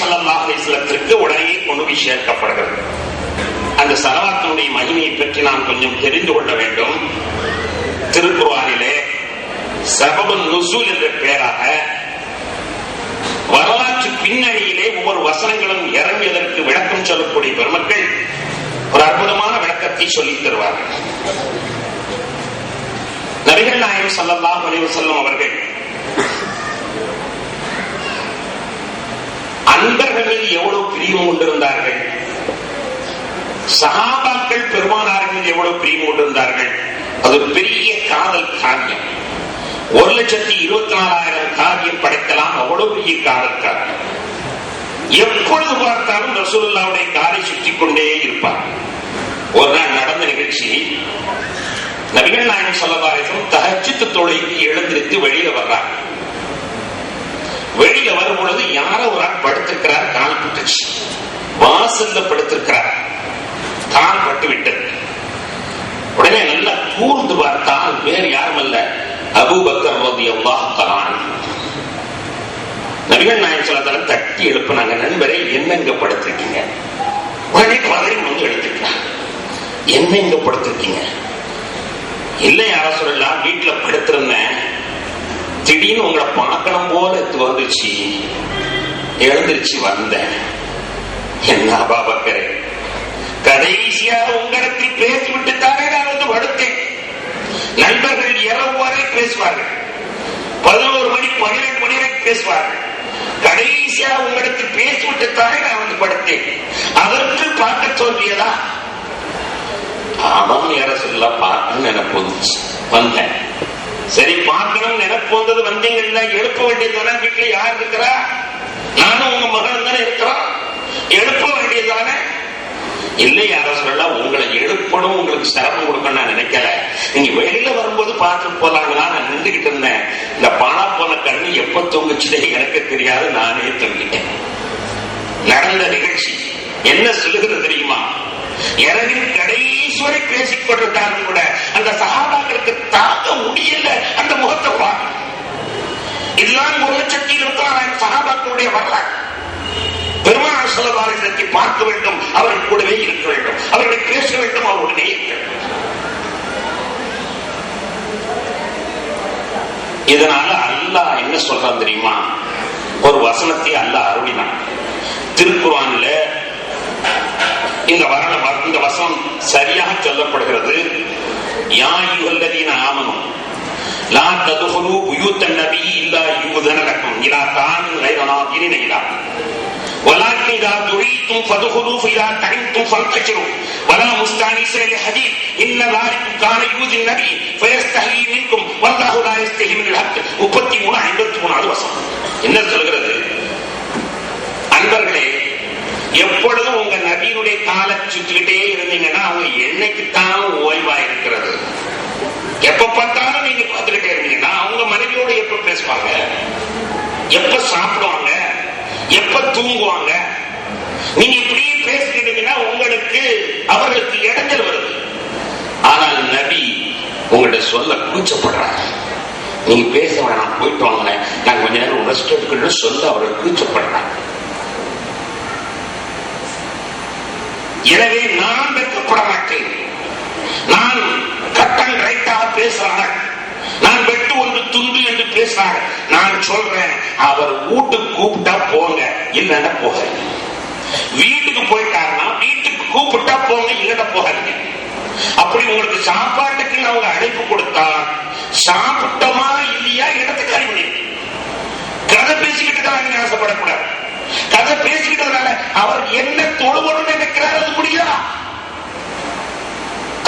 நாயகம் உடனே கொண்டு போய் சேர்க்கப்படுகிறது. அந்த சலவாத்தினுடைய மகிமையை பற்றி நாம் கொஞ்சம் தெரிந்து கொள்ள வேண்டும். திருக்குறானிலே சபபு நுசூல் என்ற பெயராக வரலாற்று பின்னணியிலே ஒவ்வொரு வசனங்களும் இறங்கியதற்கு விளக்கம் சொல்லக்கூடிய பெருமக்கள் ஒரு அற்புதமான விளக்கத்தை சொல்லித் தருவார்கள். நபிகள் நாயகம் ஸல்லல்லாஹு அலைஹி அவர்கள் அன்பர்கள் எவ்வளவு பிரியம் கொண்டிருந்தார்கள்? சகாபாக்கள் பெருமானார்கள் எவ்வளவு பிரியம் கொண்டிருந்தார்கள்? அது ஒரு பெரிய காதல் காரியம் ஒரு லட்சத்தி இருபத்தி நாலாயிரம் காரியம் படைக்கலாம் அவ்வளவு பெரிய காதல் காரியம் எப்பொழுது பார்த்தாலும் ரசூல்லாவுடைய காரை சுற்றி கொண்டே இருப்பார். ஒரு நாள் நடந்த நிகழ்ச்சி நபிகள் நாயகம் சொல்லதாரிசம் தகச்சித்து தொழிலுக்கு எழுந்திருத்து வெளியில வர்றாங்க. வெளியில வரும் பொழுது யாரோ ஒரு ஆள் படுத்திருக்கிறார் கால் பட்டுச்சு. வாசல்ல படுத்திருக்கிறார். கால் பட்டு விட்டது. உடனே நல்லா கூர்ந்து பார்த்தால் வேறு யாரும் அல்ல அபூபக்கர் ரதி அல்லாஹ் நபிகள் நாயன் சொல்லத்தாலும் தட்டி எழுப்பினாங்க நண்பரே என்னங்க படுத்திருக்கீங்க? உடனே பதறி வந்து எடுத்துக்கலாம் என்னங்க படுத்திருக்கீங்க? இல்லை யாரோ சொல்லலாம் வீட்டுல படுத்திருந்தேன். திடீர்னு உங்களை பார்க்கணும் போல வந்துச்சு எழுந்திருச்சு வந்தேன். என்ன பாபக்கரே கடைசியா உங்களுக்கு பேசிவிட்டு தானே நான் வந்து படுத்தேன். நண்பர்கள் இரவு வரை பேசுவார்கள். பதினோரு மணி பன்னிரண்டு மணி வரை பேசுவார்கள். கடைசியா உங்களுக்கு பேசிவிட்டு தானே நான் வந்து படுத்தேன். அதற்கு பார்க்க தோன்றியதா? ஆமாம் யார சொல்ல பார்க்கணும்னு எனக்கு வந்துச்சு வந்தேன். சரி பார்க்கணும் நினைப்பு வந்தது வந்தீங்கல்ல எழுப்ப வேண்டியதுதானே வீட்டுல யார் இருக்கிறா? நானும் உங்க மகன் தானே இருக்கிறோம். எழுப்ப வேண்டியதுதானே இல்லை யார சொல்ல உங்களை எழுப்பணும் உங்களுக்கு சிரமம் கொடுக்கணும் நான் நினைக்கல. நீங்க வெளியில வரும்போது பார்த்துட்டு போலாங்களா நான் நின்றுகிட்டு இருந்தேன். இந்த பாலா போன கண்ணு எப்ப தூங்குச்சுன்னு எனக்கு தெரியாது நானே தூங்கிட்டேன். நடந்த நிகழ்ச்சி. என்ன சொல்லுகிறது தெரியுமா? இரவில் கடைசுவரை பேசிக் கொண்டிருந்தாலும் கூட அந்த சகாபாக்களுக்கு தாங்க முடியல அந்த முகத்தை பார்க்க. இதுதான் ஒரு லட்சத்தி சகாபாக்களுடைய வரலாறு. பெருமாள் செலவாளர்களை பார்க்க வேண்டும் அவர்கள் கூடவே இருக்க வேண்டும் அவர்களை பேச வேண்டும் அவருடனே இருக்க வேண்டும். இதனால அல்லாஹ் என்ன சொல்றான் தெரியுமா? ஒரு வசனத்தை அல்லாஹ் அருளினான். திருக்குறான்ல இந்த வரண இந்த வசனம் சரியாக சொல்லப்படுகிறது யாயுகல்லதீன ஆமனும் லா ததுகுலு புயூத்த நபி இல்லா யூதன லக்கும் இலா தானின் கைரனாதிரின் இலா ولكن إذا دعيتم فادخلوا فإذا تعبتم فانتشروا ولا مستانسين لحديث إن ذلك كان يؤذي النبي فيستحيي منكم والله لا يستحي من الحق முப்பத்தி மூணு ஐம்பத்தி மூணாவது வசனம் என்ன சொல்கிறது அன்பர்களே எப்பொழுதும் உங்க நபியினுடைய காலை சுற்றிக்கிட்டே இருந்தீங்கன்னா அவங்க என்னைக்குத்தான் ஓய்வா இருக்கிறது எப்ப பார்த்தாலும் நீங்க பார்த்துக்கிட்டே இருந்தீங்கன்னா அவங்க மனைவியோட எப்ப பேசுவாங்க? எப்ப சாப்பிடுவாங்க? எப்ப தூங்குவாங்க? நீங்க இப்படியே பேசிக்கிட்டீங்கன்னா உங்களுக்கு அவர்களுக்கு இடைஞ்சல் வருது. ஆனால் நபி உங்கள்ட்ட சொல்ல கூச்சப்படுறாங்க. நீங்க பேச வேணாம் போயிட்டு வாங்க நான் கொஞ்ச நேரம் ரெஸ்ட் எடுக்கணும்னு சொல்ல அவர்கள் கூச்சப்படுறாங்க. எனவே நான் வெட்கப்பட மாட்டேன் நான் கட்டம் ரைட்டாக பேசுறாங்க. நான் வெட்டு ஒன்று துண்டு என்று பேசுறாங்க. நான் சொல்றேன் அவர் வீட்டுக்கு கூப்பிட்டா போங்க இல்லைன்னா போக வீட்டுக்கு போயிட்டாருன்னா வீட்டுக்கு கூப்பிட்டா போங்க இல்லைன்னா போகாதீங்க. அப்படி உங்களுக்கு சாப்பாட்டுக்கு அவங்க அழைப்பு கொடுத்தா சாப்பிட்டோமா இல்லையா இடத்துக்கு அறிவு கதை பேசிக்கிட்டு தான் நீங்க ஆசைப்படக்கூடாது. கதை பேசிக்கிட்டதுனால அவர் என்ன தொழுவணும்னு நினைக்கிறார் அது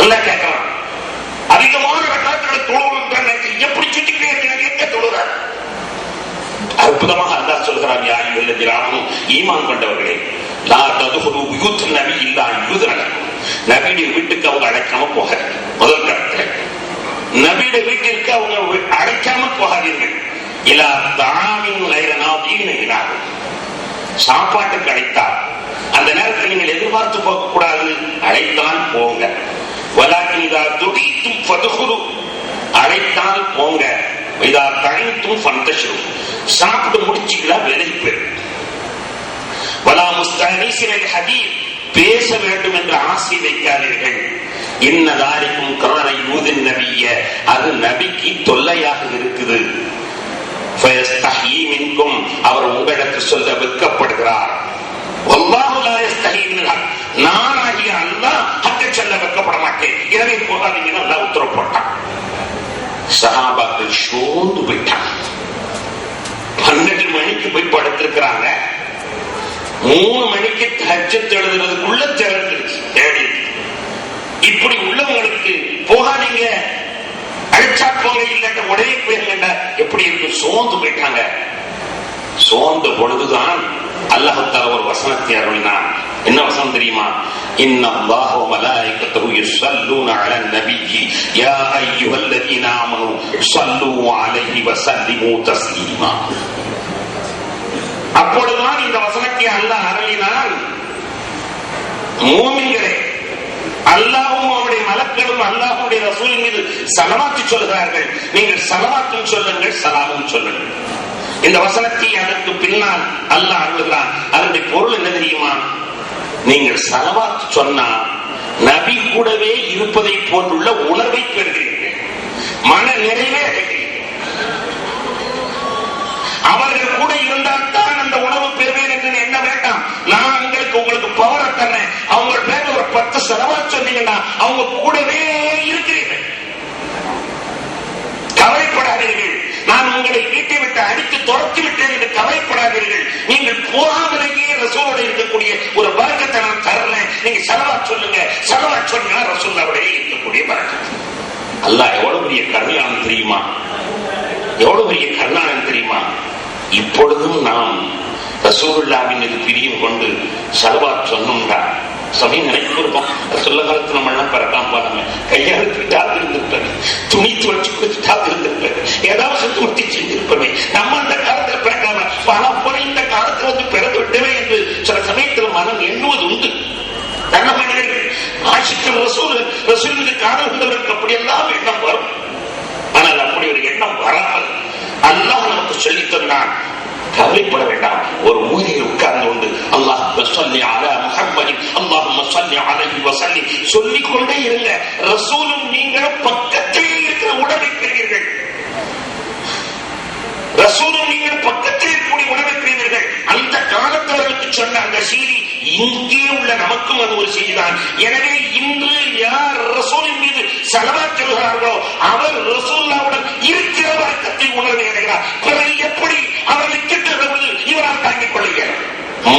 நல்லா கேட்கலாம். அதிகமான ரகாத்துல தொழுவணும் தான் எப்படி சுத்திக்கிட்டே இருக்கிறாங்க தொழுறார் அற்புதமாக அல்லாஹ் சொல்கிறான் யா யுவல்லதிராமும் ஈமான் கொண்டவர்களே லா ததுகுரு யூத் நபி இல்லா யூத் நடக்கும் நபியுடைய வீட்டுக்கு அவங்க அழைக்காம போகாது முதல் கட்டத்தில். நபியுடைய வீட்டிற்கு அவங்க அழைக்காம போகாதீர்கள். இலா தாமின் லைரனா வீணினார்கள் சாப்பாட்டுக்கு அழைத்தார் அந்த நேரத்தில் நீங்கள் எதிர்பார்த்து போக கூடாது போங்க. வலாக்கிதா துடித்தும் பதுகுரு அழைத்தால் போங்க. இதா சாப்பிட்டு முடிச்சுக்கலாம் விலகி போயிடும் முஸ்தனீசினல் ஹதீர் பேச வேண்டும் என்று ஆசை வைக்காதீர்கள். இன்னதாரிக்கும் கருணை யூதின் நபிய அது நபிக்கு தொல்லையாக இருக்குது. அவர் உங்களுக்கு சொல்ல வெட்கப்படுகிறார். வல்லாஹு லா நானாகிய அல்லாஹ் சொல்ல வைக்கப்பட மாட்டேன். எனவே போகாதீங்கன்னு நல்லா உத்தரவு போட்டான். சகாபாக்கள் சோர்ந்து போயிட்டான் பன்னெண்டு மணிக்கு போய் படுத்திருக்கிறாங்க. மூணு மணிக்கு ஹஜ்ஜத் எழுதுறதுக்குள்ள திறந்துருச்சு. தேடி இப்படி உள்ளவங்களுக்கு போகாதீங்க. அழைச்சா போங்க உடைய உடனே போயிருங்க எப்படி இருக்கு சோர்ந்து போயிட்டாங்க? சோர்ந்த பொழுதுதான் அல்லாஹத்தால ஒரு வசனத்தை அருளினான். என்ன வசனம் தெரியுமா إن الله وملائكته يصلون على النبي يا أيها الذين آمنوا صلوا عليه وسلموا تسليما அப்பொழுதுதான் இந்த வசனத்தை அல்லாஹ் அருளினான் மூமின்களே அல்லாஹும் அவருடைய மலக்களும் அல்லாஹுடைய ரசூலின் மீது சலவாத்து சொல்கிறார்கள் நீங்கள் சலவாத்தும் சொல்லுங்கள் சலாமும் சொல்லுங்கள் இந்த வசனத்தை அதற்கு பின்னால் அல்லாஹ் அருளுகிறான் அதனுடைய பொருள் என்ன தெரியுமா நீங்கள் சலவாத்து சொன்னா நபி கூடவே இருப்பதை போன்றுள்ள உணர்வை பெறுகிறீர்கள் மன நிறைவே அவர்கள் கூட இருந்தால் தான் அந்த உணவு பெறுவேன் என்று என்ன வேண்டாம். நான் உங்களுக்கு உங்களுக்கு பவரை தரேன் அவங்க பேர் ஒரு பத்து செலவா சொன்னீங்கன்னா அவங்க கூடவே இருக்கிறீர்கள் கவலைப்படாதீர்கள் நான் உங்களை விட்டு அடித்து துரத்தி விட்டேன் என்று கவலைப்படாதீர்கள். நீங்கள் போகாமலேயே ரசூலோட இருக்கக்கூடிய ஒரு வர்க்கத்தை நான் தர்றேன் நீங்க செலவா சொல்லுங்க. செலவா சொன்னா ரசூல்லாவுடைய இருக்கக்கூடிய வர்க்கம் அல்லாஹ் எவ்வளவு பெரிய கருணானம் தெரியுமா? எவ்வளவு பெரிய கருணானம் தெரியுமா? இப்பொழுதும் நாம் ரசூலுல்லாவின் மீது பிரியம் கொண்டு செலவா சொன்னோம்டா. சமயம் நினைக்கிறோம் சொல்ல காலத்து நம்ம எல்லாம் பிறக்காம பாருங்க திட்டா இருந்திருப்பேன் துணி துவைச்சு கொடுத்துட்டா இருந்திருப்பேன் ஏதாவது சுத்தமத்தி செஞ்சிருப்பேன் நம்ம அந்த காலத்துல பிறக்காம பணம் போல இந்த காலத்துல வந்து பிறந்து விட்டவே என்று சில சமயத்துல மனம் எண்ணுவது உண்டு. நல்ல மனிதர்கள் ஆட்சிக்கு ரசூல் ரசூலுக்கு காண காதல் அப்படியெல்லாம் எண்ணம் வரும். ஆனால் அப்படி ஒரு எண்ணம் வராமல் அல்லாஹ் நமக்கு சொல்லித் தந்தான் கவலைப்பட வேண்டாம். ஒரு ஊரில் உட்கார்ந்து கொண்டு அல்லாஹ் சொல்லி அல அலஹி வசல்லி சொல்லிக் கொண்டே இருங்க. ரசூலும் நீங்களும் பக்கத்தில் இருக்கிற உடலை பெறுவீர்கள். ரசூலும் நீங்கள் பக்கத்தில் இருக்கக்கூடிய உணவை பெறுவீர்கள். அந்த காலத்தவர்களுக்கு சொன்ன அந்த செய்தி இங்கே உள்ள நமக்கும் அது ஒரு செய்திதான். எனவே இன்று யார் ரசூலின் மீது செலவா சொல்கிறார்களோ அவர் ரசூல்லாவுடன் இருக்கிற வழக்கத்தை உணர்வு அடைகிறார் பிறகு எப்படி அவரை திட்டுகிறது இவரால் தாங்கிக் கொள்கிறார்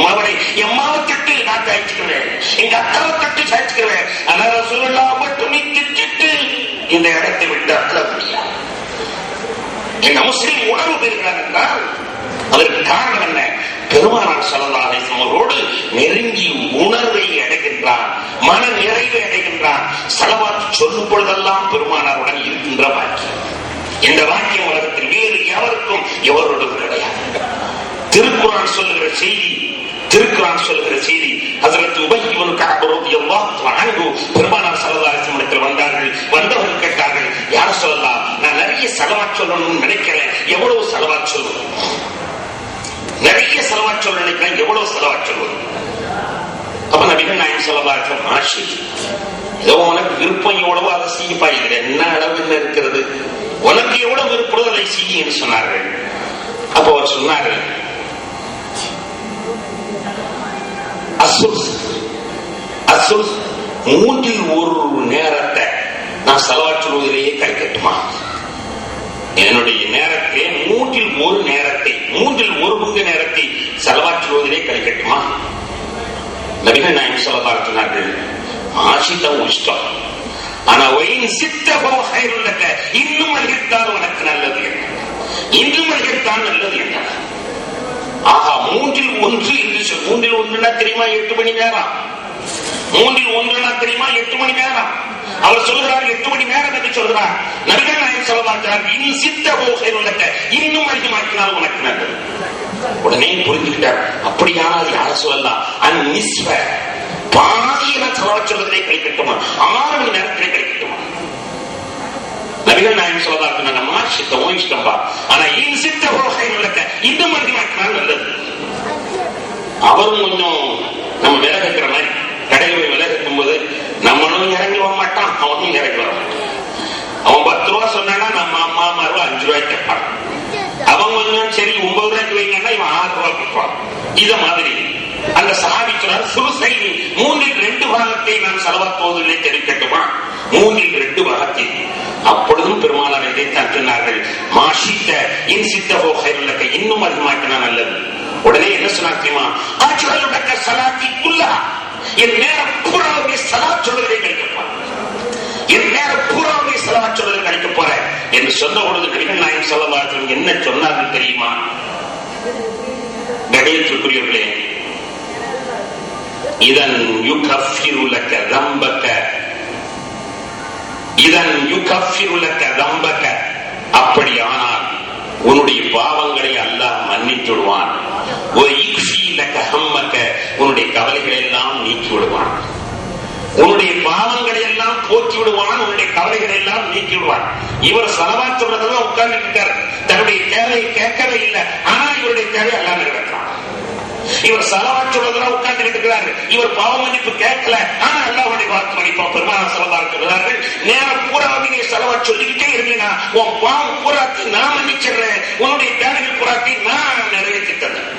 அவரை எம்மாவை திட்டு நான் தயச்சுக்கிறேன் எங்க அக்காவை திட்டு சாய்ச்சுக்கிறேன் ஆனா ரசூல்லா மட்டும் நீ திட்டிட்டு இந்த இடத்தை விட்டு அகல முடியாது. இந்த முஸ்லிம் உணர்வு பெறுகிறார் என்றால் அதற்கு காரணம் என்ன? பெருமானார் சல்லல்லாஹு அவரோடு நெருங்கி உணர்வை அடைகின்றான் மன நிறைவை அடைகின்றான் செலவாத்து சொல்லும் பொழுதெல்லாம் பெருமானாருடன் இருக்கின்ற வாக்கியம் இந்த வாக்கியம் உலகத்தில் வேறு எவருக்கும் எவரோடும் கிடையாது. திருக்குறான் சொல்லுகிற செய்தி திருக்குறான் சொல்லுகிற செய்தி அதற்கு உபயோகம் எவ்வா வணங்கோ பெருமானார் சல்லல்லாஹு இடத்தில் வந்தார்கள் வந்தவர்கள் கேட்டார்கள் யார் சொல்லலாம் நான் நிறைய செலவா சொல்லணும்னு நினைக்கிறேன் எவ்வளவு செலவா சொல்லணும்? நிறைய செலவா சொல்ல நினைக்கிறேன் எவ்வளவு செலவா சொல்லணும்? அப்ப நபிகள் நாயகம் சொல்லலாம் மாஷி ஏதோ உனக்கு விருப்பம் எவ்வளவோ அதை செய்யப்பா இதுல என்ன அளவில் இருக்கிறது? உனக்கு எவ்வளவு விருப்பம் அதை செய்யுன்னு சொன்னார்கள். அப்போ அவர் சொன்னார்கள் அசுல். அசுல் மூன்றில் ஒரு நேரத்தை நான் செலவாற்றுவதிலேயே கழிக்கட்டுமா என்னுடைய நேரத்தை மூன்றில் ஒரு நேரத்தை மூன்றில் ஒரு பங்கு நேரத்தை செலவாற்றுவதிலே கழிக்கட்டுமா நபிகள் நாயகம் சொல்ல பார்க்கிறார்கள் ஆசிதான் இஷ்டம். ஆனா ஒயின் சித்தபம் ஹைருள்ளக்க இன்னும் அதிகத்தான் உனக்கு நல்லது என்ன? இன்னும் அதிகத்தான் நல்லது என்ன? ஆஹா மூன்றில் ஒன்று என்று மூன்றில் ஒன்றுனா தெரியுமா? எட்டு மணி நேரம். மூன்றில் ஒன்றுனா தெரியுமா? எட்டு மணி நேரம். அவர் சொல்கிறார் எட்டு மணி நேரம் என்று சொல்கிறார் நபிகள் நாயகம் சொல்ல பார்க்கிறார் இன் சித்த ஹைருள்ளக்க இன்னும் அதிகமாக்கினால் உனக்கு நல்லது உடனே புரிஞ்சுக்கிட்டார் அப்படியானால் யார சொல்லலாம்? அன் நிஸ்வ பாதியில செலவு சொல்வதிலே கிடைக்கட்டுமா ஆறு மணி நேரத்திலே கிடைக்கும் நபிகள் நாயகம் சொல்லதா சொன்னா மாஷித்த ஓயிஷ்டம்பா ஆனா இன் சித்த ஓகை இந்த மாதிரி நல்லது அவரும் கொஞ்சம் நம்ம விலகிற மாதிரி கடையில் போய் போது நம்மளும் இறங்கி மாட்டான் அவனும் இறங்கி அவன் பத்து ரூபா சொன்னானா நம்ம அம்மா அம்மாரும் அஞ்சு ரூபாய் கேட்பான். அவன் கொஞ்சம் சரி ஒன்பது ரூபாய்க்கு வைங்கன்னா இவன் ஆறு ரூபாய் கொடுப்பான் இத மாதிரி அந்த சஹாபி சொன்னார் சுருசை மூன்றில் ரெண்டு பாகத்தை நான் செலவாக்குவதில்லை தெரிவிக்கட்டுமா மூன்றில் ரெண்டு பாகத்தை அப்பொழுதும் பெருமானார் இதைத்தான் சொன்னார்கள் மாஷித்த இன் சித்தஹோ ஹைருல்லக்க இன்னும் அதிகமாக்கினா நல்லது. உடனே என்ன சொன்னார் தெரியுமா? ஆச்சுவலுடக்க சலாத்தி குல்லா என் நேரம் பூராவுடைய சலா சொல்வதை கிடைக்கப்பா என் நேரம் பூராவுடைய சலா சொல்வதை கிடைக்க போற என்று சொன்ன பொழுது நபிகள் நாயகம் சொல்லலாம் என்ன சொன்னார்கள் தெரியுமா? கணேற்றுக்குரியவர்களே இதன் யுகஃபிருலக்க தம்பக்க இதன் யுகஃபிருலக்க தம்பக்க அப்படி உன்னுடைய பாவங்களை அல்லாஹ் மன்னித்துடுவான் உன்னுடைய கவலைகளை எல்லாம் நீக்கி விடுவான். உன்னுடைய பாவங்களை எல்லாம் போக்கி விடுவான். உன்னுடைய கவலைகளை எல்லாம் நீக்கி விடுவான். இவர் செலவாத்துறதுல உட்கார்ந்து தன்னுடைய தேவையை கேட்கவே இல்லை. ஆனா இவருடைய தேவை எல்லாம் நிறைவேற்றான் இவர் செலவாற்றுவதெல்லாம் உட்கார்ந்து இருக்கிறார் இவர் பாவ மன்னிப்பு கேட்கல. ஆனா அல்லாவுடைய வாக்கு மன்னிப்பா. பெருமான செலவா இருக்கிறார்கள் நேரம் நீ செலவா சொல்லிக்கிட்டே இருந்தீங்கன்னா உன் பாவம் பூராத்தி நான் மன்னிச்சிடுறேன். உன்னுடைய தேவைகள் பூராத்தி நான் நிறைவேற்றி தந்தேன்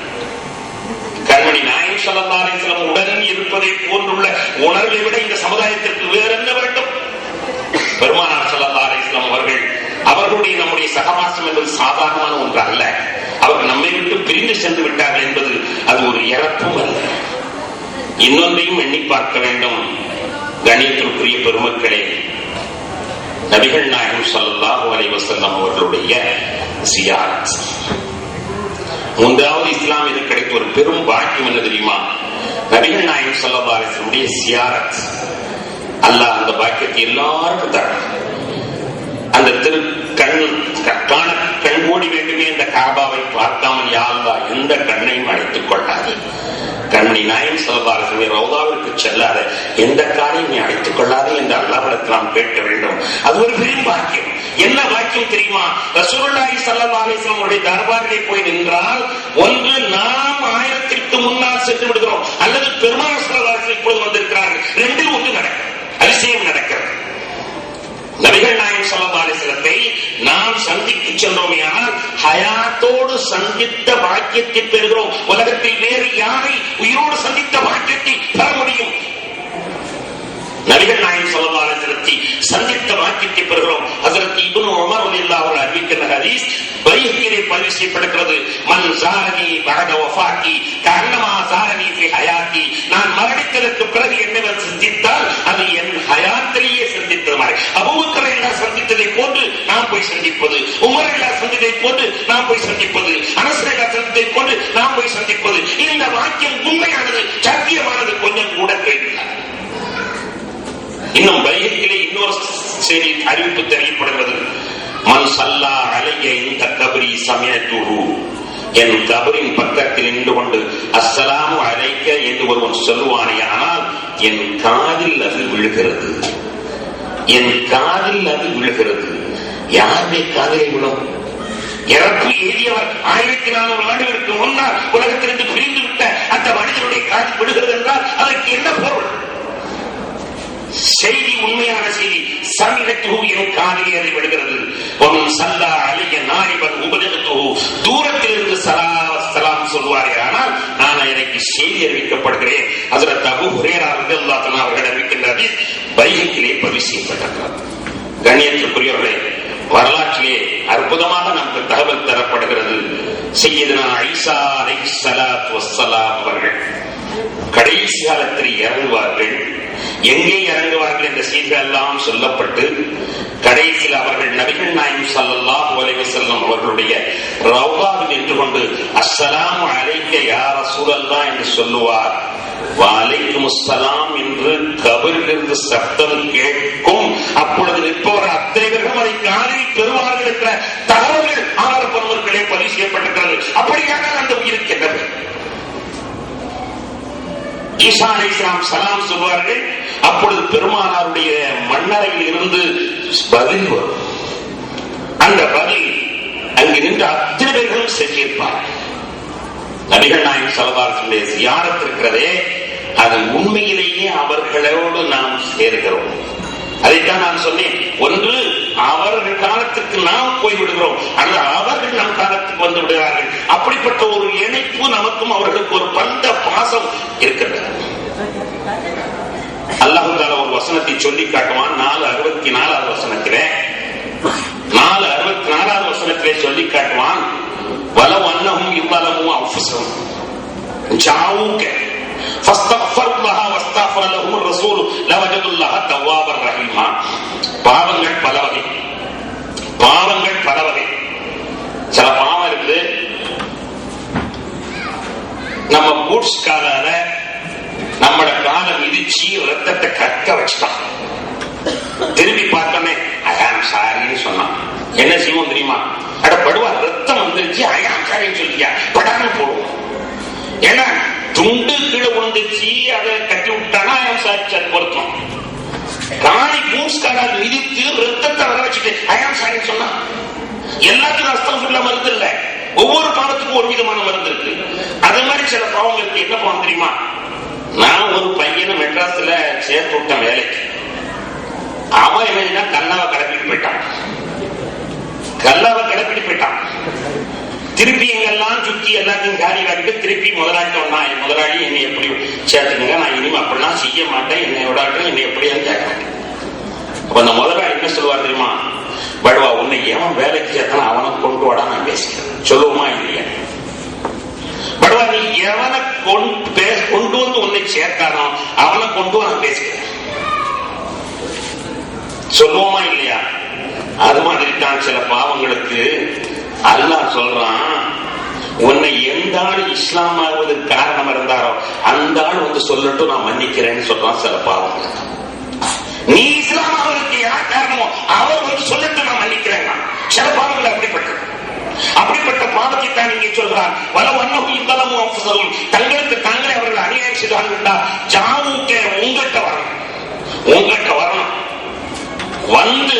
கண்மணி நாயம் உடன் இருப்பதை போன்றுள்ள உணர்வை விட இந்த சமுதாயத்திற்கு வேற என்ன வேண்டும்? பெருமானார் சல்லா அவர்கள் அவர்களுடைய நம்முடைய சகவாசம் என்பது சாதாரணமான ஒன்று அல்ல. அவர்கள் நம்மை விட்டு பிரிந்து சென்று விட்டார்கள் என்பது அது ஒரு இறப்பும் அல்ல. இன்னொன்றையும் எண்ணி பார்க்க வேண்டும். கணியத்திற்குரிய பெருமக்களே நபிகள் நாயகம் சல்லாஹூ அலைஹி வஸல்லம் அவர்களுடைய சியாரத். மூன்றாவது இஸ்லாமியில் கிடைத்த ஒரு பெரும் பாக்கியம் என்ன தெரியுமா? நபிகள் நாயகம் சல்லா அலைஹி சியாரத். அல்லாஹ் அந்த பாக்கியத்தை எல்லாருக்கும் தர அந்த திரு கண் கற்பான கண் மூடி வேண்டுமே இந்த காபாவை பார்க்காமல் யாழ்வா எந்த கண்ணையும் அழைத்துக் கொள்ளாது. கண்ணி நாயம் செல்வார்கள் ரவுதாவிற்கு செல்லாத. எந்த காரையும் நீ அழைத்துக் கொள்ளாது என்று அல்லாவிடத்தில் நாம் கேட்க வேண்டும். அது ஒரு பெரிய பாக்கியம். என்ன பாக்கியம் தெரியுமா? ரசூலுல்லாஹி ஸல்லல்லாஹு அலைஹி அவருடைய தர்பாரிலே போய் நின்றால் ஒன்று நாம் ஆயிரத்திற்கு முன்னால் சென்று விடுகிறோம். அல்லது பெருமாள் ஸல்லல்லாஹு இப்பொழுது வந்திருக்கிறார்கள். ரெண்டில் ஒன்று நடக்கும். அதிசயம் நடக்கிறது. நபிகள் நாயகம் ஸல்லல்லாஹு நாம் சந்தித்து சென்றோமே ஹயாத்தோடு சந்தித்த பாக்கியத்தை பெறுகிறோம். உலகத்தில் வேறு யாரை உயிரோடு சந்தித்த பாக்கியத்தை பெற முடியும்? நபிகள் நாயகம் ஸல்லல்லாஹு சந்தித்த பாக்கியத்தை பெறுகிறோம். ரலியல்லாஹு ஹதீஸ் பைஹியிலே பதிவு செய்யப்படுகிறது மன் ஜாரனி பஅத வஃபாத்தி கஅன்னமா ஜாரனி ஃபி ஹயாத்தி. நான் மரணித்ததற்கு பிறகு என்னை சிந்தித்தால் அது என் ஹயாத்திலேயே சந்தித்தது மாதிரி அபூபக்கரை எல்லாம் சந்தித்ததை போன்று நாம் போய் சந்திப்பது. உமர் எல்லாம் சந்தித்ததை போன்று நாம் போய் சந்திப்பது. அனசர் எல்லாம் சந்தித்ததை போன்று நாம் போய் சந்திப்பது. இந்த வாக்கியம் உண்மையானது சத்தியமானது கொஞ்சம் கூட கேட்கிறார் இன்னும் பைஹிக்கிலே இன்னொரு செய்தி அறிவிப்பு தெரியப்படுகிறது மன் சல்லா அலைய இந்த கபரி சமயத்துரு என் கபரின் பக்கத்தில் நின்று கொண்டு அஸ்ஸலாமு அழைக்க என்று ஒருவன் சொல்லுவானே ஆனால் என் காதில் அது விழுகிறது. என் காதில் அது விழுகிறது. யாருடைய காதலை விழும்? இறப்பு எய்தியவர் ஆயிரத்தி நானூறு ஆண்டுகளுக்கு முன்னால் உலகத்திலிருந்து பிரிந்து விட்ட அந்த மனிதனுடைய காதில் விழுகிறது என்றால் அதற்கு என்ன பொருள்? செய்தி உண்மையான செய்தி. சமிகத்து என் காதிலே அதை விடுகிறது ஒன் சல்லா அலிய நாரிபன் உபதத்து தூரத்தில் இருந்து சலா சலாம் சொல்வார்கள் ஆனால் நான் எனக்கு செய்தி அறிவிக்கப்படுகிறேன். அதில் தகு ஹுரேரா ரலியல்லாஹு அவர்கள் அறிவிக்கின்றது பைகிலே பதிவு செய்யப்பட்டிருக்கிறது. கண்ணியத்துக்குரியவர்களே வரலாற்றிலே அற்புதமாக நமக்கு தகவல் தரப்படுகிறது. செய்யதுனா ஐசா அலை சலாத் வசலாம் அவர்கள் கடைசி காலத்தில் இறங்குவார்கள். எங்கே இறங்குவார்கள் என்ற செய்திகள் எல்லாம் சொல்லப்பட்டு கடைசியில் அவர்கள் நபிகள் நாயம் சல்லல்லாஹு அலைஹி செல்லும் அவர்களுடைய ரவ்வாவில் நின்று கொண்டு அஸ்ஸலாம் அழைக்க யார் அசூலல்லா என்று சொல்லுவார். வாலைக்கும் அஸ்ஸலாம் என்று கபரிலிருந்து சப்தம் கேட்கும். அப்பொழுது நிற்பவர் அத்தனை பேரும் அதை காலில் பெறுவார்கள் என்ற தகவல்கள் ஆதாரப்படுவர்களே பதிவு செய்யப்பட்டிருக்கிறது. அப்படியானால் அந்த உயிருக்கின்றது ஈசா அலை இஸ்லாம் சலாம் சொல்வார்கள் அப்பொழுது பெருமானாருடைய மன்னரையில் இருந்து பதில் வரும். அந்த பதில் அங்கு நின்று அத்தனை பேர்களும் சென்றிருப்பார் நபிகள் நாயகம் சலதாரத்தினுடைய சியாரத் இருக்கிறதே அது உண்மையிலேயே அவர்களோடு நாம் சேர்கிறோம். அதைத்தான் நான் சொன்னேன். ஒன்று அவர்கள் காலத்துக்கு நாம் போய்விடுகிறோம். அல்லது அவர்கள் நம் காலத்துக்கு வந்து விடுகிறார்கள். அப்படிப்பட்ட ஒரு இணைப்பு நமக்கும் அவர்களுக்கு ஒரு பந்த பாசம் இருக்கின்றது. அல்லாஹால ஒரு வசனத்தை சொல்லி காட்டுவான். நாலு அறுபத்தி நாலாவது வசனத்திலே. நாலு அறுபத்தி நாலாவது வசனத்திலே சொல்லி காட்டுவான். வலம் அன்னமும் இவ்வளவும் அவசரம் ஜாவுக்க. பாவங்கள் பல வகை. பாவங்கள் பல வகை. சில பாவம் இருக்குது. நம்ம பூட்ஸ் காலால நம்மட காலம் மிதிச்சு ரத்தத்தை கக்க வச்சுட்டான். திரும்பி பார்த்தோமே அயாம் சாரின்னு சொன்னான். என்ன செய்வோம் தெரியுமா? அட படுவா ரத்தம் வந்துருச்சு அயாம் சாரின்னு சொல்லியா படாம. போடுவோம் ஏன்னா துண்டு கீழே விழுந்துச்சு அதை கட்டி விட்டானா அயாம் சாரி சார் பொருத்தம். காணி பூஸ் மிதித்து ரத்தத்தை வர வச்சுட்டு அயாம் சாரின்னு சொன்னான். எல்லாத்துக்கும் அஸ்தம் மருந்து இல்ல. ஒவ்வொரு பாவத்துக்கும் ஒரு விதமான மருந்து இருக்கு. அது மாதிரி சில பாவங்களுக்கு என்ன பாவம் தெரியுமா? நான் ஒரு பையனை மெட்ராஸ்ல சேர்த்து விட்டேன் வேலைக்கு. அவன் என்ன கல்லாவை கிளப்பிட்டு போயிட்டான். கல்லாவை கிளப்பிட்டு போயிட்டான். திருப்பி எங்கெல்லாம் சுத்தி எல்லாத்தையும் காலி காட்டிட்டு திருப்பி முதலாளிட்ட ஒன்னா என் முதலாளி என்னை எப்படி சேர்த்துக்கங்க? நான் இனிமே அப்படிலாம் செய்ய மாட்டேன். என்னை விடாட்டும் என்னை எப்படியான்னு கேட்கறேன் அப்ப அந்த முதலாளி என்ன சொல்லுவார் தெரியுமா? படுவா உன்னை ஏன் வேலைக்கு சேர்த்தனா அவனை கொண்டு வாடா நான் பேசிக்கிறேன். சொல்லுவோமா இல்லையா? படுவா நீ எவனை கொண்டு கொண்டு வந்து உன்னை சேர்த்தானோ அவனை கொண்டு நான் பேசிக்கிறேன். சொல்லுவோமா இல்லையா? அது மாதிரி தான் சில பாவங்களுக்கு அல்லாஹ் சொல்றான் உன்னை எந்த ஆள் இஸ்லாம் ஆகுவதற்கு காரணம் இருந்தாரோ அந்த ஆள் வந்து சொல்லட்டும் நான் மன்னிக்கிறேன்னு சொல்றான் சில பாவங்கள். நீ இஸ்லாம் ஆகுவதற்கு யார் காரணமோ அவர் வந்து சொல்லட்டும் நான் மன்னிக்கிறேன். சில பாவங்கள் அப்படி அப்படிப்பட்ட பாவத்தை தான் இங்கே சொல்றார் வல வண்ணமும் இந்தளமும் அம்சரும் தங்களுக்கு தாங்களே அவர்கள் அநியாயம் செய்தார்கள் ஜாவுக்கே உங்கள்கிட்ட வரணும். உங்கள்கிட்ட வரணும். வந்து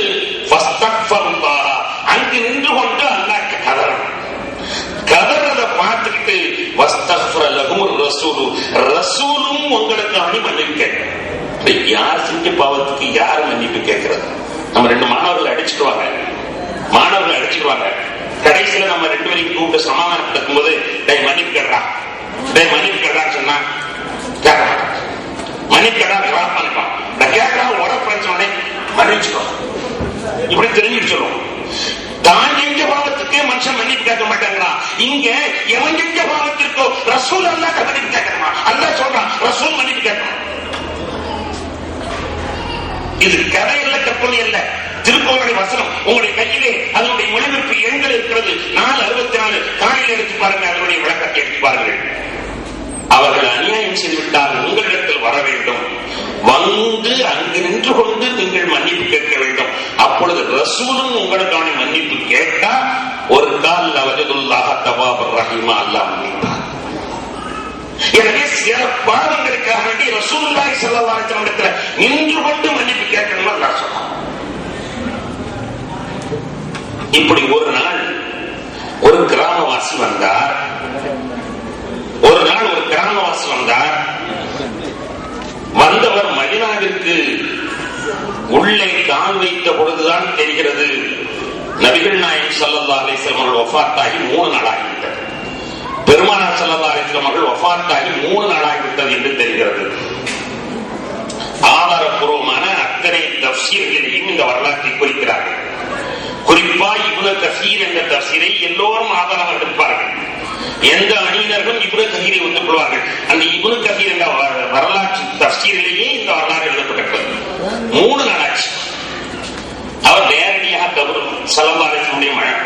அங்கு நின்று கொண்டு அல்லாஹ்க்கு கதறணும். கதறத பார்த்துக்கிட்டு வஸ்தக்ஃபர ரசூலு. ரசூலும் உங்களுக்கு அணி மன்னிப்பு கேட்கணும். யார் செஞ்ச பாவத்துக்கு யார் மன்னிப்பு கேட்கறது? நம்ம ரெண்டு மாணவர்கள் அடிச்சுடுவாங்க மாணவர்கள் அடிச்சுடுவாங்க கடைசியில நம்ம ரெண்டு பேரையும் கூப்பிட்டு சமாதானப்படுத்தும் போது டை மன்னிப்பு கேட்றா டை மன்னிப்பு கேட்றான்னு சொன்னா கேட்க மாட்டான் மன்னிப்பு கேட்டா டிராப் பண்ணிப்பான் நான் கேட்கறா உடம்பு உடனே மன்னிச்சுக்கோ. இப்படி தெரிஞ்சுட்டு சொல்லுவோம். தான் செஞ்ச பாவத்துக்கு மனுஷன் மன்னிப்பு கேட்க மாட்டாங்கிறான். இங்க எவன் செஞ்ச பாவத்திற்கோ ரசூல் அல்லா மன்னிப்பு கேட்கணுமா? அல்லா சொல்றான் ரசூல் மன்னிப்பு கேட்கணும். இது கதை இல்ல கற்பனை இல்லை. திருக்கோளுடைய வசனம் உங்களுடைய கையிலே அதனுடைய மொழிபெயர்ப்பு எண்கள் இருக்கிறது நாலு அறுபத்தி நாலு காலையில் எடுத்து பாருங்க அதனுடைய விளக்கத்தை எடுத்து பாருங்கள். அவர்கள் அநியாயம் செய்துவிட்டால் உங்களிடத்தில் வர வேண்டும். வந்து அங்கு நின்று கொண்டு நீங்கள் மன்னிப்பு கேட்க வேண்டும். அப்பொழுது ரசூலும் உங்களுக்கான மன்னிப்பு கேட்டா ஒரு கால் அவஜதுல்லாக தபாபர் ரஹிமா அல்லா மன்னிப்பார். எனவே சில பாவங்களுக்காக வேண்டி ரசூல்லாய் ஸல்லல்லாஹு நின்று கொண்டு மன்னிப்பு கேட்கணும் நான் சொன்னான். இப்படி ஒரு நாள் ஒரு கிராமவாசி வந்தார். ஒரு நாள் ஒரு கிராமவாசி வந்தார். வந்தவர் மதினாவிற்கு உள்ளே கால் வைத்த பொழுதுதான் தெரிகிறது நபிகள் நாயகம் ஸல்லல்லாஹு அலைஹி அவர்கள் ஒஃபாத்தாகி மூணு நாளாகிவிட்டது. பெருமானார் ஸல்லல்லாஹு அலைஹி அவர்கள் ஒஃபாத்தாகி மூணு நாளாகிவிட்டது என்று தெரிகிறது. ஆதாரபூர்வமான அத்தனை தப்சீர்களையும் இந்த வரலாற்றை குறிக்கிறார்கள். குறிப்பா இப்னு கசீர் என்ற தசீரை எல்லோரும் ஆதாரம் எடுப்பார்கள். எந்த அணியினர்களும் இப்னு கசீரை ஒத்துக் கொள்வார்கள்? அந்த இப்னு கசீர் என்ற வரலாற்று தசீரிலேயே இந்த வரலாறு எழுதப்பட்டிருக்கிறது. மூணு நாளாச்சு. அவர் நேரடியாக கபர் சலல்லாடைய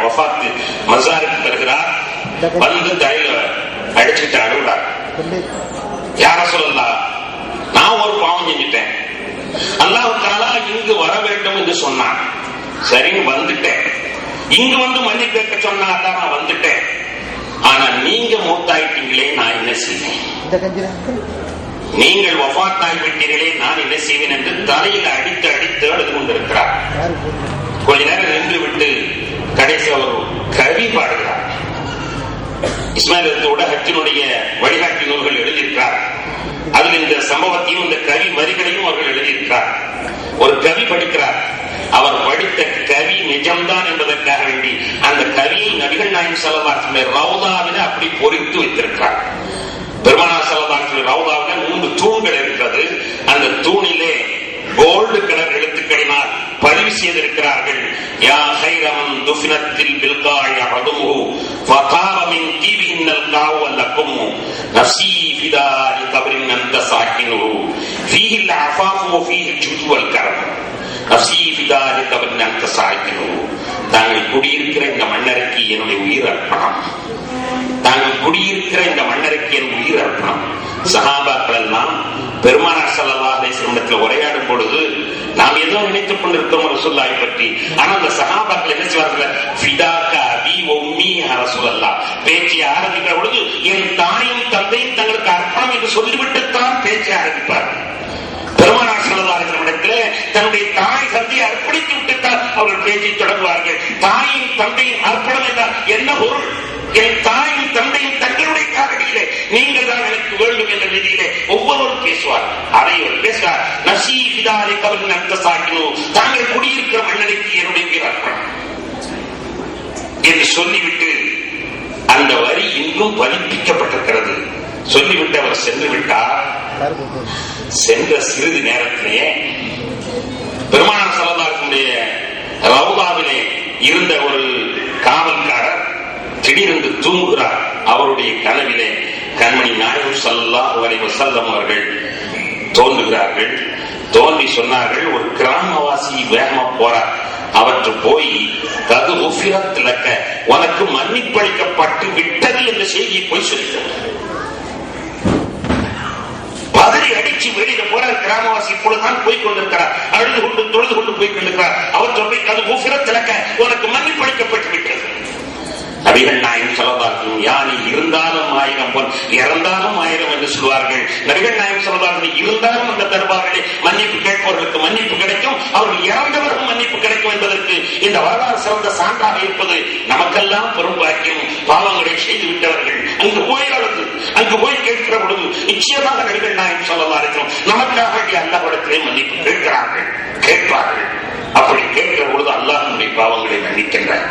வஃபாத்து மசாருக்கு வருகிறார் வந்து தலையில அடிச்சுட்டு அழுகிறார். யார சொல்லலாம் நான் ஒரு பாவம் செஞ்சுட்டேன். அல்லாஹ் தாலா இங்கு வர வேண்டும் என்று சொன்னான். சரின்னு வந்துட்டேன். இங்கு வந்து மன்னிப்பு கேட்க சொன்னா தான் நான் வந்துட்டேன். ஆனா நீங்க மூத்தாயிட்டீங்களே நான் என்ன செய்வேன்? நீங்கள் வஃபாத்தாகி விட்டீர்களே நான் என்ன செய்வேன் என்று தலையில அடித்து அடித்து அழுது கொண்டிருக்கிறார்? கொஞ்ச நேரம் நின்று விட்டு கடைசி அவர் கவி பாடுகிறார். இஸ்மாயிலத்தோட ஹஜ்ஜினுடைய வழிகாட்டி நூல்கள் எழுதியிருக்கிறார். அதில் இந்த சம்பவத்தையும் இந்த கவி வரிகளையும் அவர்கள் எழுதியிருக்கிறார். ஒரு கவி படிக்கிறார். அவர் படித்த கவி நிஜம்தான் என்பதற்காக வேண்டி அந்த கவியை நபிகள் நாயம் செலவாசனை ரவுதாவில அப்படி பொறித்து வைத்திருக்கிறார். பெருமானா செலவாசனை ரவுதாவில மூன்று தூண்கள் இருக்கிறது அந்த தூணிலே கோல்டு கலர் எழுத்துக்களினால் பதிவு செய்திருக்கிறார்கள். யா ஹைரமன் துஃபினத்தில் பில்காய் அகதுஹு ஃபதாவமின் தீவின்னல் காவ லக்கும் நஃப்ஸி ஃபிதாரி கபரின் அந்த சாக்கினு ஃபீஹில் அஃபாஃபு ஃபீஹில் ஜுஜுவல் கரம் தாங்கள் குடியிருக்கிற இந்த மன்னருக்கு என்னுடைய உயிர் அர்ப்பணம் தாங்கள் குடியிருக்கிற இந்த மன்னருக்கு என் உயிர் அர்ப்பணம் சகாபாக்கள் எல்லாம் பெருமானார் சல்லா அலிஸ்லமிடத்தில் உரையாடும் பொழுது நாம் ஏதோ நினைத்துக் கொண்டிருக்கோம் ரசூல்லாவை பற்றி. ஆனா அந்த சகாபாக்கள் என்ன செய்வார்கள்? ஃபிதாக்கா அபி ஒம்மி ரசூலல்லா பேச்சை ஆரம்பிக்கிற பொழுது என் தாயும் தந்தையும் தங்களுக்கு அர்ப்பணம் என்று சொல்லிவிட்டுத்தான் பேச்சை ஆரம்பிப்பார் பெருமானார் செல்லதாரிடத்தில் தன்னுடைய தாய் அர்ப்பணித்து விட்டுத்தான் அவர்கள் பேச்சை தொடங்குவார்கள். தாயும் தந்தையும் அர்ப்பணம் என்றால் என்ன பொருள்? என் தாயும் தந்தையும் தங்களுடைய காரடியிலே நீங்கள் தான் எனக்கு வேண்டும் என்ற விதியிலே ஒவ்வொருவரும் பேசுவார். இவர் பேசுவார். நசி பிதாரி கவலின் அந்த சாக்கினோ தாங்கள் குடியிருக்கிற மன்னருக்கு என்னுடைய உயிர் அர்ப்பணம். என்று சொல்லிவிட்டு அந்த வரி இன்றும் பதிப்பிக்கப்பட்டிருக்கிறது. சொல்லிவிட்டு அவர் சென்று விட்டார். சென்ற சிறிது நேரத்திலேயே பெருமானார் சல்லல்லாஹுடைய ரவுதாவிலே இருந்த ஒரு காவல்காரர் திடீரென்று தூங்குகிறார். அவருடைய கனவிலே கண்மணி நாயகம் சல்லா அலைஹி செல்லம் அவர்கள் தோன்றுகிறார்கள். தோன்றி சொன்னார்கள் ஒரு கிராமவாசி வேகமா போறார். அவற்று போய் கது உஃபிரத் உனக்கு மன்னிப்பளிக்கப்பட்டு விட்டது என்ற செய்தியை போய் சொல்லிட்டார். பதறி அடிச்சு வெளியில போற கிராமவாசி இப்பொழுதுதான் போய் கொண்டிருக்கிறார். அழுது கொண்டு தொழுது கொண்டு போய் கொண்டிருக்கிறார். அவர் சொல்லி அது உஃபிரத் லக்க உனக்கு மன்னிப்பளிக்கப்பட்டு விட்டது. நபிகள் நாயம் சொல்லதாக்கும் யானி இருந்தாலும் ஆயிரம் பொன் இறந்தாலும் ஆயிரம் என்று சொல்வார்கள். நபிகள் நாயம் சொல்லதாக்கும் இருந்தாலும் அந்த தருவார்களே மன்னிப்பு கேட்பவர்களுக்கு மன்னிப்பு கிடைக்கும் அவர்கள் இறந்தவர்கள் மன்னிப்பு கிடைக்கும் என்பதற்கு இந்த வரலாறு சிறந்த சான்றாக இருப்பது நமக்கெல்லாம் பெரும் பாக்கியம். பாவங்களை செய்து விட்டவர்கள் அங்கு போய் அழுது அங்கு போய் கேட்கிற பொழுது நிச்சயமாக நபிகள் நாயம் சொல்லதா இருக்கும் நமக்காக வேண்டிய அல்லாவிடத்திலே மன்னிப்பு கேட்கிறார்கள் கேட்பார்கள். அப்படி கேட்கிற பொழுது அல்லாஹனுடைய பாவங்களை மன்னிக்கின்றார்.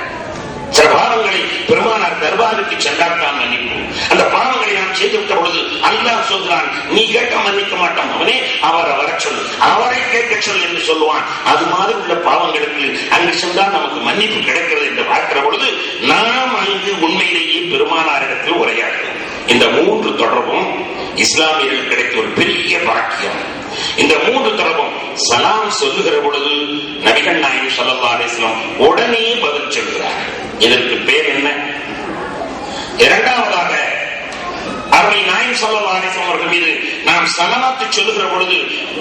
சில பாவங்களை பெருமானார் தர்பாருக்கு சென்றால் மன்னிப்பு. அந்த பாவங்களை நாம் செய்துவிட்ட பொழுது அல்லாஹ் சொல்கிறான் நீ கேட்க மன்னிக்க மாட்டோம் அவனே அவரை வர சொல்லு. அவரை கேட்க சொல் என்று சொல்லுவான். அது மாதிரி உள்ள பாவங்களுக்கு அங்கு சென்றால் நமக்கு மன்னிப்பு கிடைக்கிறது என்று பார்க்கிற பொழுது நாம் அங்கு உண்மையிலேயே பெருமானாரிடத்தில் உரையாடுகிறோம் இந்த மூன்று தொடர்பும் இஸ்லாமியர்கள் கிடைத்த ஒரு பெரிய பாக்கியம். இந்த மூன்று தொடர்பும் சலாம் சொல்லுகிற பொழுது நபிகள் நாயகம் சல்லா அலிஸ்லாம் உடனே பதில் சொல்கிறார்கள் இதற்கு பேர் என்ன? இரண்டாவதாக அருமை நாயம் சொல்லலாம் அவர்கள் மீது நாம் சலமாத்து சொல்லுகிற பொழுது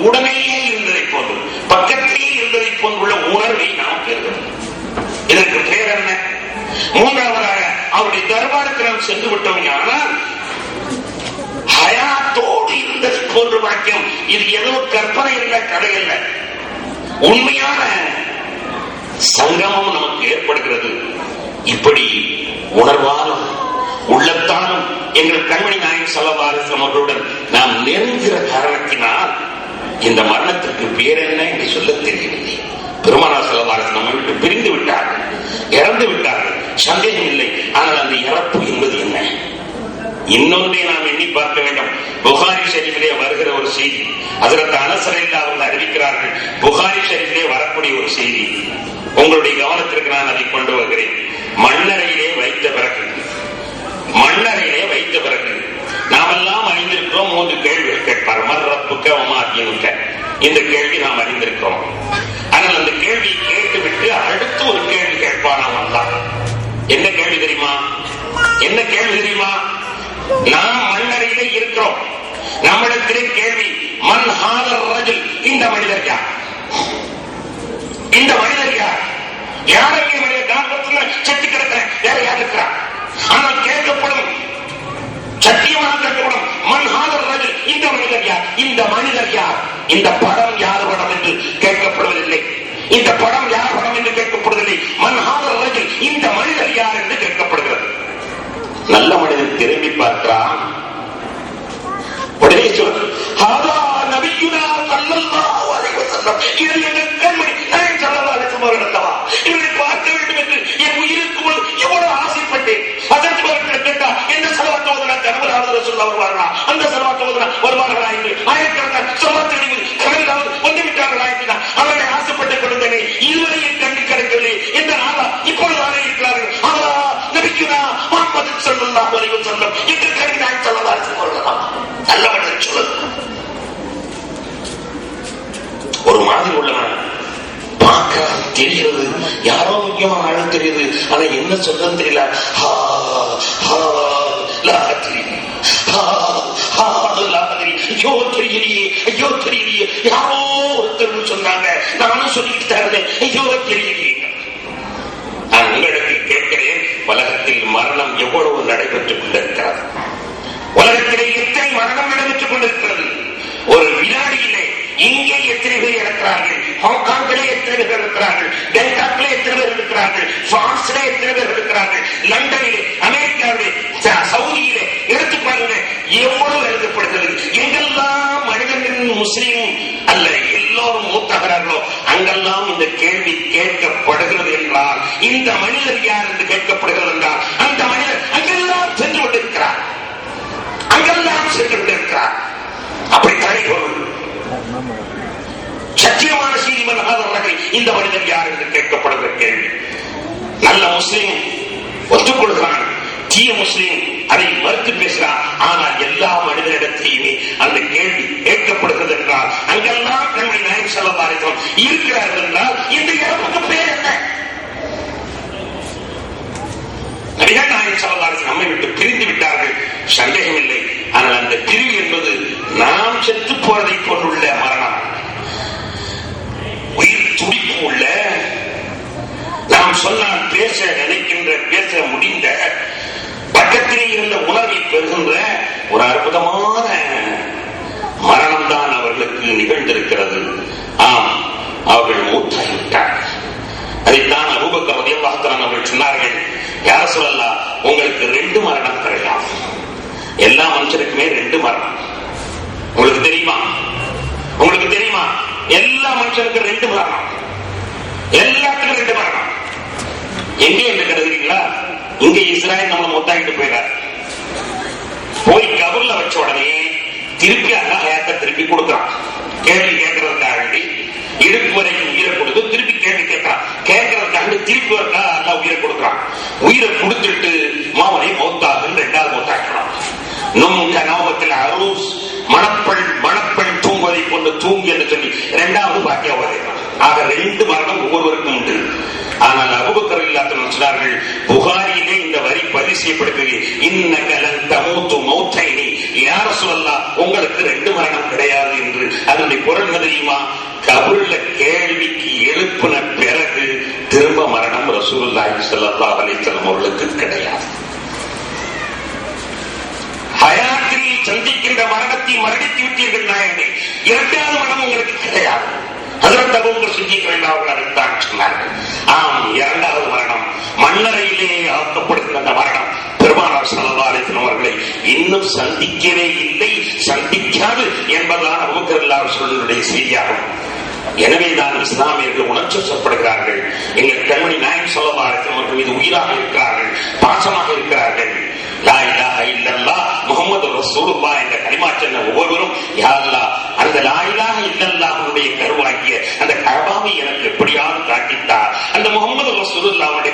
உடனேயே இருந்ததை போன்று பக்கத்திலேயே இருந்ததை போன்றுள்ள உணர்வை நாம் பெறுகிறோம். இதற்கு பேர் என்ன? மூன்றாவதாக அவருடைய தர்பாருக்கு நாம் சென்று விட்டோம் ஆனால் ஹயாத்தோடு இருந்ததை போன்ற வாக்கியம். இது ஏதோ கற்பனை இல்லை கதை இல்லை. உண்மையான சங்கமம் நமக்கு ஏற்படுகிறது. இப்படி உணர்வாலும் உள்ளத்தாலும் எங்கள் கண்மணி நாயன் சல்லவாரிசம் அவர்களுடன் நாம் நெருங்குகிற காரணத்தினால் இந்த மரணத்திற்கு பேர் என்ன என்று சொல்ல தெரியவில்லை. பெருமானா செல்லவாரசன் நம்மை விட்டு பிரிந்து விட்டார்கள். இறந்து விட்டார்கள். சந்தேகம் இல்லை. ஆனால் அந்த இறப்பு என்பது என்ன? இன்னொன்றை நாம் எண்ணி பார்க்க வேண்டும். புகாரி ஷெரீஃபிலே வருகிற ஒரு செய்தி அதற்கு அனசரையில் அவர்கள் அறிவிக்கிறார்கள். புகாரி ஷெரீஃபிலே வரக்கூடிய ஒரு செய்தி. உங்களுடைய கவனத்திற்கு நான் அதை கொண்டு வருகிறேன். மண்ணறையிலே வைத்த பிறகு. மண்ணறையிலே வைத்த பிறகு. நாமெல்லாம் அறிந்திருக்கிறோம் மூன்று கேள்வி கேட்பார் மர்றப்புக்க உமாக்கினுக்க இந்த கேள்வி நாம் அறிந்திருக்கிறோம். ஆனால் அந்த கேள்வி கேட்டுவிட்டு அடுத்து ஒரு கேள்வி கேட்பான் அவன் என்ன கேள்வி தெரியுமா? என்ன கேள்வி தெரியுமா? நாம் மண்ணறையிலே இருக்கிறோம். நம்மிடத்திலே கேள்வி மண் ஹாலர் ரஜுல் இந்த மனிதர் யார்? இந்த மனிதர் யார்? யாரையே மனித காரணத்துல செத்து கிடக்கிறேன். வேற யார் இருக்கிறார் ஆனால் கேட்கப்படும் சத்தியமாக கேட்கப்படும் மண் ஹாதர் ரஜுல் இந்த மனிதர் யார்? இந்த மனிதர் யார்? இந்த படம் யார் படம் என்று கேட்கப்படுவதில்லை. இந்த படம் யார் படம் என்று கேட்கப்படுவதில்லை. மண் ஹாதர் இந்த மனிதர் யார் என்று கேட்கப்படுகிறது. நல்ல மனிதன் திரும்பி பார்க்கிறான். உடனே சொல் ஹாதா நபியுனா ஸல்லல்லாஹு அலைஹி வஸல்லம். இது எங்கள் கண்மணி நாயகம் ஸல்லல்லாஹு அலைஹி வஸல்லம் இவரை பார்க்க வேண்டும் என்று என் உயிருக்கு முன் எவ்வளவு ஆசைப்பட்டேன். அதற்கு அவர்கள் கேட்டா எந்த செலவாத்து ஓதுனா சொல்ல வருவார்களா அந்த செலவாத்து வருவார்களா என்று? ஆயிரக்கணக்கான செலவாத்து கனவிலாவது வந்து விட்டார்களா என்று அவர்களை ஆசைப்பட்டு கொண்டிருந்தேனே. இதுவரை என் கண்ணு கிடைக்கவில்லை. என்ற நாளா இப்பொழுதானே இருக்கிறார்கள். அவரா நபிக்குனா முகமது ஸல்லல்லாஹு அலைஹி சொல்லும் என்று கருதி நான் சொல்லலாம் சொல்லலாம் நல்லவர்கள் சொல்லுங்க ஒரு மாதிரி உள்ளவன். பார்க்க தெரிகிறது. யாரோ முக்கியமான ஆள் தெரியுது. ஆனா என்ன சொல்றன்னு தெரியல. ஹா, ஹா, லா ஹா, ஹா, லா ஐயோ தெரியலையே ஐயோ தெரியலையே. யாரோ ஒருத்தர் சொன்னாங்க. நானும் சொல்லிட்டு தான் ஐயோ தெரியலையே. நான் உங்களுக்கு கேட்கிறேன் உலகத்தில் மரணம் எவ்வளவு நடைபெற்றுக் கொண்டிருக்கிறது? உலகத்திலே எத்தனை மரணம் நடைபெற்றுக் கொண்டிருக்கிறது? ஒரு வினாடியிலே இங்கே எத்தனை பேர் இருக்கிறார்கள் ஹாங்காங்கிலே எத்தனை பேர் இருக்கிறார்கள்? டென்காக்கிலே எத்தனை பேர் இருக்கிறார்கள்? பிரான்சிலே எத்தனை பேர் இருக்கிறார்கள்? லண்டனிலே அமெரிக்காவிலே சவுதியிலே எடுத்து பாருங்க எவ்வளவு எழுதப்படுகிறது? எங்கெல்லாம் மனிதர்கள் முஸ்லீம் அல்ல எல்லோரும் மூத்தகிறார்களோ அங்கெல்லாம் இந்த கேள்வி கேட்கப்படுகிறது என்றால் இந்த மனிதர் யார் என்று கேட்கப்படுகிறது என்றால் அந்த மனிதர் அங்கெல்லாம் சென்று கொண்டிருக்கிறார். அங்கெல்லாம் சென்று கொண்டிருக்கிறார். அப்படி தலைவர்கள் சத்தியம் செய்திமன் அவர்கள் இந்த மனிதன் யார் என்று கேட்கப்படுகிற கேள்வி. நல்ல முஸ்லீம் ஒத்துக்கொள்கிறான். தீய முஸ்லீம் அதை மறுத்து பேசுகிறான். ஆனால் எல்லா மனிதனிடத்திலேயுமே அந்த கேள்வி கேட்கப்படுகிறது என்றால் அங்கெல்லாம் நம்முடைய செல்ல செல்லவாரிசம் இருக்கிறார்கள் என்றால் இந்த இறப்புக்கு பேர் என்ன? நபிகள் நாயகம் செல்லவாரிசம் நம்மை விட்டு பிரிந்து விட்டார்கள். சந்தேகம் இல்லை ஆனால் அந்த பிரிவு என்பது நாம் செத்து போவதை போன்றுள்ள மரணம் உயிர் துடிப்பு உள்ள நாம் சொன்னால் பேச நினைக்கின்ற பேச முடிந்த பக்கத்திலே இருந்த உணர்வை பெறுகின்ற ஒரு அற்புதமான மரணம் தான் அவர்களுக்கு நிகழ்ந்திருக்கிறது. ஆம் அவர்கள் மூத்தாகிவிட்டார் அதைத்தான் அபூபக்கர் ரலியல்லாஹு அவர்கள் சொன்னார்கள் யார சொல்லலாம் உங்களுக்கு ரெண்டு மரணம் கிடையாது எல்லா மனுஷருக்குமே ரெண்டு மரணம். உங்களுக்கு தெரியுமா? உங்களுக்கு தெரியுமா? எல்லா மனுஷனுக்கும் ரெண்டு மரணம். எல்லாத்துக்கும் ரெண்டு மரணம். எங்க என்ன கருதுறீங்களா இங்க இஸ்ராயல் நம்மளை மொத்தாக்கிட்டு போயிடார் போய் கபர்ல வச்ச உடனே திருப்பி அல்லாஹ் ஹயாத்தை திருப்பி கொடுக்குறான். கேள்வி கேட்கறதுக்காக வேண்டி இடுப்பு வரைக்கும் உயிரை கொடுத்து திருப்பி கேள்வி கேட்கறான். கேட்கறதுக்காக திருப்பி வரக்கா அல்லாஹ் உயிரை கொடுக்குறான். உயிரை கொடுத்துட்டு மாவனை மௌத்தாகுன்னு ரெண்டாவது மௌத்தாக்கிறான் நும் கனோபத்தில் அரூஸ் மணப்பெண் மணப்பெண் தூங்குவதை கொண்டு தூங்கி என்று சொல்லி இரண்டாவது பாக்கியா வருகிறான் ஆக ரெண்டு மரணம் ஒவ்வொருவருக்கும் உண்டு. ஆனால் அபுபக்கர் இல்லாத சொன்னார்கள் புகாரியிலே இந்த வரி பதிவு செய்யப்படுகிறது. இன்ன கலன் தமூத்து மௌத்தைனி. யார சொல்லலாம் உங்களுக்கு ரெண்டு மரணம் கிடையாது என்று. அதனுடைய பொருள் தெரியுமா? கபுள்ள கேள்விக்கு எழுப்பின பிறகு திரும்ப மரணம் ரசூலுல்லாஹி ஸல்லல்லாஹு அலைஹி அவர்களுக்கு கிடையாது. ஹயாத்தில் சந்திக்கின்ற மரணத்தை மரணித்து விட்டீர்கள் நாயகனே. இரண்டாவது மரணம் உங்களுக்கு கிடையாது. அதற்கு அபூபக்கர் சித்திக் வேண்டாம் அதைத்தான் சொன்னார்கள் ஆம் இரண்டாவது மரணம். மன்னரையிலே ஆக்கப்படுகிற அந்த மரணம். பெருமானார் ஸல்லல்லாஹு அவர்களை இன்னும் சந்திக்கவே இல்லை சந்திக்காது என்பதுதான் அபூபக்கர் அல்லாஹ் சொல்லுடைய செய்தியாகும். எனவே தான் இஸ்லாமியர்கள் உணர்ச்சப்படுகிறார்கள் எங்கள் கண்மணி நாயம் சொல்லவாரத்தில் அவர்கள் மீது உயிராக இருக்கிறார்கள் பாசமாக இருக்கிறார்கள். லா இலாஹ இல்லல்லாஹ் முகமது ரசூலுல்லாஹ் என்ற கலிமா சொன்ன ஒவ்வொருவரும் யா அந்த லாயிலாக இல்லல்லாவுடைய கருவாகிய அந்த கபாவை எனக்கு எப்படியாவது காட்டித்தார். அந்த முகமது ரசூலுல்லாஹ்வுடைய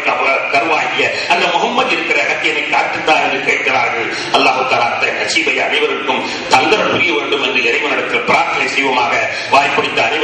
கருவாகிய அந்த முகமது இருக்கிற இடத்தை காட்டுத்தார் என்று கேட்கிறார்கள். அல்லாஹ் தஆலா அந்த நசீபை அனைவருக்கும் தந்தர புரிய வேண்டும் என்று இறைவனிடத்தில் பிரார்த்தனை செய்வோமாக. வாய்ப்பளித்த அனைவருக்கும்